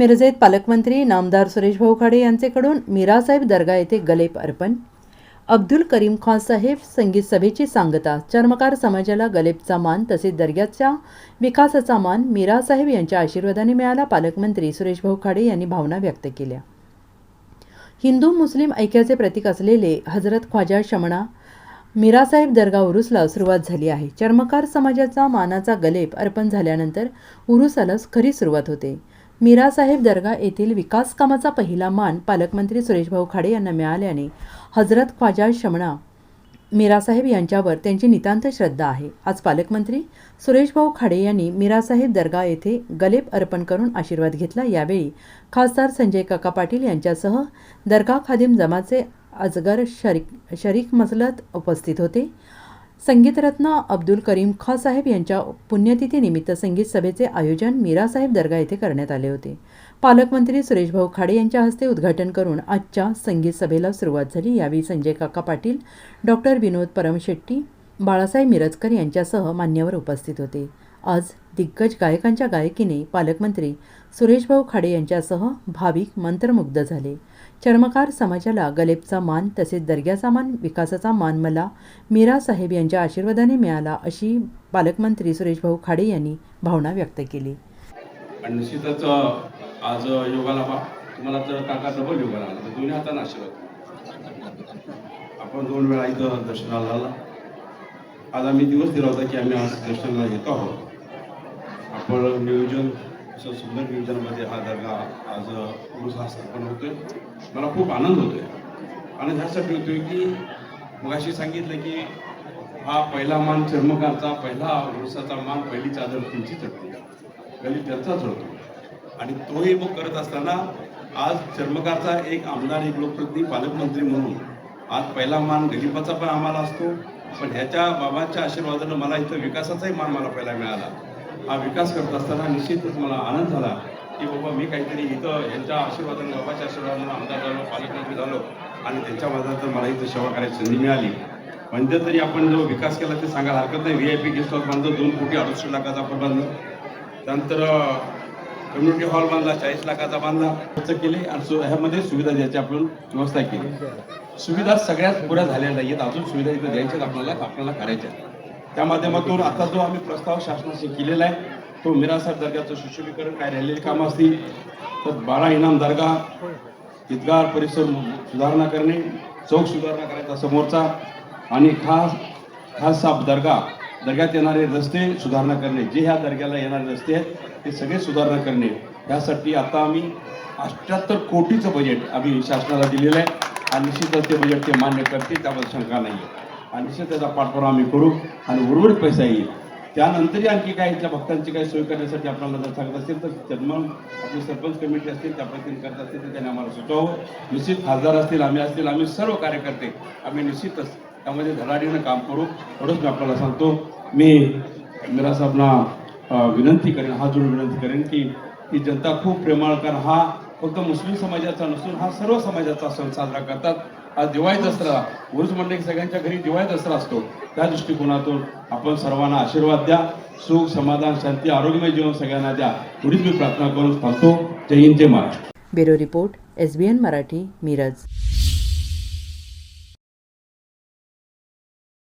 मिरजेत पालकमंत्री नामदार सुरेश भाऊ खाडे यांचेकडून मीरासाहेब दर्गा येथे गलेप अर्पण. अब्दुल करीम खान साहेब संगीत सभेची सांगता. चर्मकार समाजाला गलेपचा मान तसेच दर्ग्याच्या विकासाचा मान मीरासाहेब यांच्या आशीर्वादाने मिळाला पालकमंत्री सुरेश भाऊ खाडे यांनी भावना व्यक्त केल्या. हिंदू मुस्लिम ऐक्याचे प्रतीक असलेले हजरत ख्वाजा शमणा मीरासाहेब दर्गा उरुसला सुरुवात झाली आहे. चर्मकार समाजाचा मानाचा गलेप अर्पण झाल्यानंतर उरुसाला खरी सुरुवात होते. मीरासाहेब दर्गा येथील विकास कामाचा पहिला मान पालकमंत्री सुरेशभाऊ खाडे यांना मिळाल्याने हजरत ख्वाजा शमणा मीरासाहेब यांच्यावर त्यांची नितांत श्रद्धा आहे. आज पालकमंत्री सुरेशभाऊ खाडे यांनी मीरासाहेब दर्गा येथे गलेप अर्पण करून आशीर्वाद घेतला. यावेळी खासदार संजय काका पाटील यांच्यासह दर्गा खादिम जमाचे अजगर शरीक शरीक मसलत उपस्थित होते. संगीतरत्न अब्दुल करीम खा साहेब यांच्या पुण्यतिथीनिमित्त संगीत सभेचे आयोजन मीरासाहेब दर्गा येथे करण्यात आले होते. पालकमंत्री सुरेशभाऊ खाडे यांच्या हस्ते उद्घाटन करून आजच्या संगीत सभेला सुरुवात झाली. यावेळी संजय काका पाटील डॉक्टर विनोद परमशेट्टी बाळासाहेब मिरजकर यांच्यासह मान्यवर उपस्थित होते. आज दिग्गज गायकांच्या गायकीने पालकमंत्री सुरेशभाऊ खाडे यांच्यासह भाविक मंत्रमुग्ध झाले. चर्मकार समाजाला गलेबचा मान तसेच दर्ग्याचा मान विकासाचा मान मला मीरा साहेब यांच्या आशीर्वादाने मिळाला अशी पालकमंत्री सुरेशभाऊ खाडे यांनी भावना व्यक्त केली. निश्चितच आज योगाला तुम्हाला तर काका डबल योगाला आला तर दोन्ही हाताने आशीर्वाद आपण दोन वेळा इथं दर्शनाला आला. आज आम्ही दिवस दिला होता की आम्ही आज दर्शनाला येतो आहोत. आपण नियोजन असं सुंदर नियोजनामध्ये हा दर्गा आज उरुस हा स्थापन होतोय. मला खूप आनंद होतोय. आनंद ह्यासाठी होतोय की मगाशी सांगितलं की हा पहिला मान चर्मकारचा पहिला उरुसाचा मान पहिली चादर तुमची चढते. गली त्यांचा चढतो. आणि तोही मग करत असताना आज चर्मकारचा एक आमदार एक लोकप्रतिनिधी पालकमंत्री म्हणून आज पहिला मान गरिबाचा पण आम्हाला असतो. पण ह्याच्या बाबांच्या आशीर्वादानं मला इथं विकासाचाही मान मला पहिला मिळाला. हा विकास करत असताना निश्चितच मला आनंद झाला की बाबा मी काहीतरी इथं यांच्या आशीर्वादानं बाबाच्या आशीर्वादानं आमदार झालो पालकमंत्री झालो आणि त्यांच्या माझा तर मला इथं सेवा करायची संधी मिळाली. म्हणजे तरी आपण जो विकास केला ते सांगायला हरकत नाही. V I P guest house बांधलं दोन कोटी अडुसष्ट लाखाचा आपण बांधलं त्यानंतर कम्युनिटी हॉल बांधला चाळीस लाखाचा बांधला खर्च केले आणि ह्यामध्ये सुविधा द्यायची आपण व्यवस्था केली. सुविधा सगळ्याच पुऱ्या झालेल्या नाहीत अजून सुविधा इथं द्यायच्यात आपल्याला आपल्याला करायच्या त्या माध्यमातून आता जो आम्ही प्रस्ताव शासनाशी केलेला आहे तो मिरासाहेब दर्ग्याचं सुशोभीकरण काय राहिलेली कामं असतील तर बारा इनाम दर्गा ईदगार परिसर सुधारणा करणे चौक सुधारणा करायचा समोरचा आणि खास खास साफ दर्गा दर्ग्यात येणारे रस्ते सुधारणा करणे जे ह्या दर्ग्याला येणारे रस्ते आहेत ते सगळे सुधारणा करणे. यासाठी आता आम्ही अठ्ठ्याहत्तर कोटीचं बजेट आम्ही शासनाला दिलेलं आहे. आणि निश्चितच ते बजेट ते मान्य करते त्याबद्दल शंका नाही आहे. आणि निश्चित त्याचा पाठपुरावा आम्ही करू आणि उर्वरित पैसा येईल. त्यानंतरही आणखी काही इथल्या भक्तांची काही सोय करण्यासाठी आपल्याला जर सांगत असेल तर जन्मन आपली सरपंच कमिटी असतील त्या पद्धतीने करत असतील तर त्यांनी आम्हाला सुचवावं. निश्चित खासदार असतील आम्ही असतील आम्ही सर्व कार्यकर्ते आम्ही निश्चितच त्यामध्ये धडाडीनं काम करू एवढंच मी आपल्याला सांगतो. मी मिरा साहेबांना विनंती करेन हा जोडून विनंती करेन की ही जनता खूप प्रेमाळ कारण हा फक्त मुस्लिम समाजाचा नसून हा सर्व समाजाचा सण साजरा करतात. हा दिवाळी दसरा उरुज म्हणले की सगळ्यांच्या घरी दिवाळी दसरा असतो. त्या दृष्टिकोनातून आपण सर्वांना आशीर्वाद द्या सुख समाधान शांती आरोग्यमय जीवन सगळ्यांना द्या. एवढीच मी प्रार्थना करून थांबतो जय हिंद जय Maharashtra. Bureau report S B N Marathi Miraj.